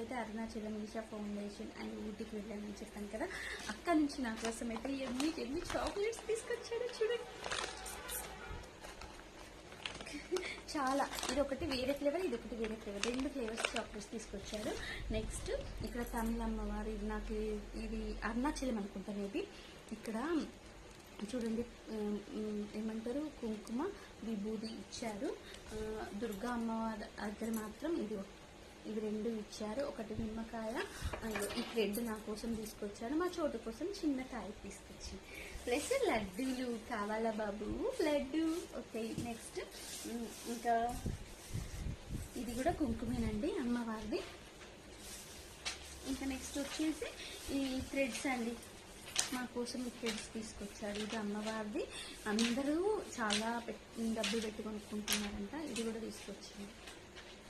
అయితే Arunachalam Isha foundation and ఊటీకి వెళ్ళానని చెప్పాను కదా అక్కడ నుంచి నా కోసం అయితే ఎన్ని ఎన్ని చాక్లెట్స్ తీసుకొచ్చాడో చూడండి. చాలా. ఇది ఒకటి వేరే ఫ్లేవర్ ఇది ఒకటి వేరే ఫ్లేవర్. రెండు ఫ్లేవర్స్ చాక్లెట్స్ తీసుకొచ్చారు. నెక్స్ట్ ఇక్కడ తమిళ అమ్మవారు ఇది నాకు ఇది అరుణాచలం అనుకుంటా మేబీ. ఇక్కడ చూడండి ఏమంటారు? కుంకుమ విభూది ఇచ్చారు. దుర్గా అమ్మవారి దగ్గర మాత్రం ఇది ఇవి రెండు ఇచ్చారు. ఒకటి నిమ్మకాయ ఈ థ్రెడ్ నా కోసం తీసుకొచ్చాను. మా చోటు కోసం చిన్న కాయ తీసుకొచ్చి. ప్లస్ లడ్డూలు కావాలా బాబు? లడ్డు. Okay next. ఇంకా ఇది కూడా కుంకుమేనండి అమ్మవారిది. ఇంకా నెక్స్ట్ వచ్చేసి ఈ థ్రెడ్స్ అండి. మా కోసం ఈ థ్రెడ్స్ తీసుకొచ్చారు. ఇది అమ్మవారిది. అందరూ చాలా డబ్బులు పెట్టి కొనుక్కుంటున్నారంట. ఇది కూడా తీసుకొచ్చింది